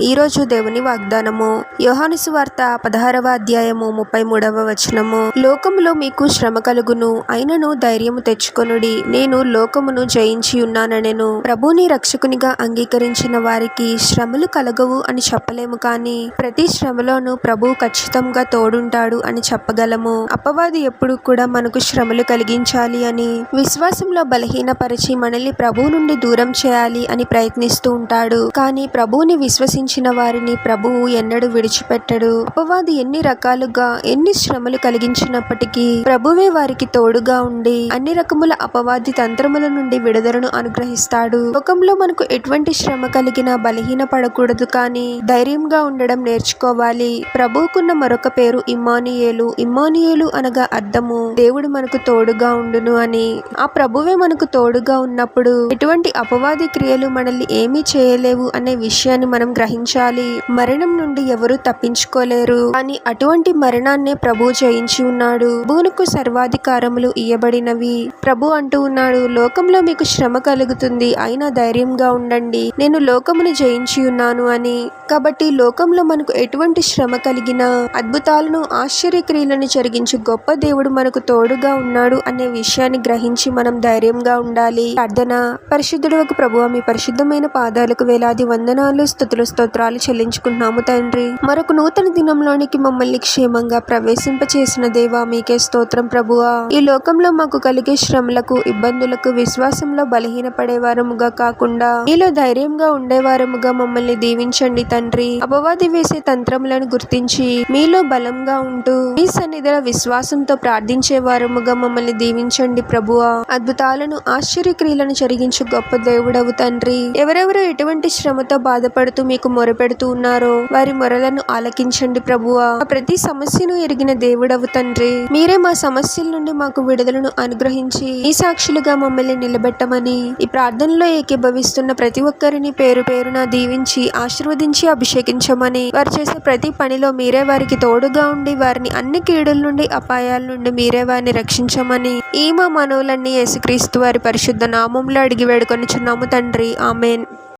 ఈరోజు దేవుని వాగ్దానము. యోహానుసు వార్త పదహారవ అధ్యాయము ముప్పై మూడవ వచనము. లోకములో మీకు శ్రమ కలుగును అయినను ధైర్యము తెచ్చుకొనుడి. నేను లోకమును జయించి ఉన్నాననెను. ప్రభుని రక్షకునిగా అంగీకరించిన వారికి శ్రమలు కలగవు అని చెప్పలేము కానీ ప్రతి శ్రమలోనూ ప్రభు ఖచ్చితంగా తోడుంటాడు అని చెప్పగలము. అపవాది ఎప్పుడు కూడా మనకు శ్రమలు కలిగించాలి అని విశ్వాసంలో బలహీనపరిచి మనల్ని ప్రభువు నుండి దూరం చేయాలి అని ప్రయత్నిస్తూ ఉంటాడు. కానీ ప్రభువుని విశ్వసించిన వారిని ప్రభువు ఎన్నడూ విడిచిపెట్టడు. అపవాది ఎన్ని రకాలుగా ఎన్ని శ్రమలు కలిగించినప్పటికీ ప్రభువే వారికి తోడుగా ఉండి అన్ని రకముల అపవాది తంత్రముల నుండి విడుదలను అనుగ్రహిస్తాడు. లోకంలో మనకు ఎటువంటి శ్రమ కలిగినా బలహీన పడకూడదు కానీ ధైర్యంగా ఉండడం నేర్చుకోవాలి. ప్రభువుకున్న మరొక పేరు ఇమ్మానియేలు. ఇమ్మానియేలు అనగా అర్థము దేవుడు మనకు తోడుగా ఉండును అని. ఆ ప్రభువే మనకు తోడుగా ఉన్నప్పుడు ఎటువంటి అపవాది క్రియలు మనల్ని ఏమీ చేయలేవు అనే విషయాన్ని మనం గ్రహించాలి. మరణం నుండి ఎవరు తప్పించుకోలేరు. కానీ అటువంటి మరణాన్నే ప్రభు జయించి ఉన్నాడు. భూనుకు సర్వాధికారములు ఇయ్యబడినవి. ప్రభు అంటూ ఉన్నాడు లోకంలో మీకు శ్రమ కలుగుతుంది. అయినా ధైర్యంగా ఉండండి. నేను లోకమును జయించి ఉన్నాను అని. కాబట్టి లోకంలో మనకు ఎటువంటి శ్రమ కలిగినా అద్భుతాలను ఆశ్చర్యక్రియలను జరిగించి గొప్ప దేవుడు మనకు తోడుగా ఉన్నాడు అనే విషయాన్ని గ్రహించి మనం ధైర్యంగా ఉండాలి. ప్రార్థన. పరిశుద్ధుడు ఒక ప్రభు మీ పరిశుద్ధమైన పాదాలకు వేలాది వందనాలు స్థుతులు స్తోత్రాలు చెల్లించుకుంటున్నాము తండ్రి. మరొక నూతన దినంలోనికి మమ్మల్ని క్షేమంగా ప్రవేశింపచేసిన దేవా మీకే స్తోత్రం ప్రభువా. ఈ లోకంలో మాకు కలిగే శ్రమలకు ఇబ్బందులకు విశ్వాసంలో బలహీన పడేవారముగా కాకుండా మీలో ధైర్యంగా ఉండేవారముగా మమ్మల్ని దీవించండి తండ్రి. అపవాది వేసే తంత్రములను గుర్తించి మీలో బలంగా ఉంటూ మీ సన్నిధిలో విశ్వాసంతో ప్రార్థించే వారముగా మమ్మల్ని దీవించండి ప్రభువా. అద్భుతాలను ఆశ్చర్యక్రియలను జరిగించు గొప్ప దేవుడవు తండ్రి. ఎవరెవరు ఎటువంటి శ్రమతో బాధపడుతూ మీకు మొరపెడుతూ ఉన్నారో వారి మొరలను ఆలకించండి ప్రభువా. ప్రతి సమస్యను ఎరిగిన దేవుడవు తండ్రి. మీరే మా సమస్యల నుండి మాకు విడుదలను అనుగ్రహించి ఈ సాక్షులుగా మమ్మల్ని నిలబెట్టమని ఈ ప్రార్థనలో ఏకీభవిస్తున్న ప్రతి ఒక్కరిని పేరు పేరున దీవించి ఆశీర్వదించి అభిషేకించమని వారు చేసే ప్రతి పనిలో మీరే వారికి తోడుగా ఉండి వారిని అన్ని కీడుల నుండి అపాయాల నుండి మీరే వారిని రక్షించమని ఈ మా మనవులన్నీ యేసుక్రీస్తు వారి పరిశుద్ధ నామంలో అడిగి వేడుకొనిచున్నాము తండ్రి. ఆమెన్.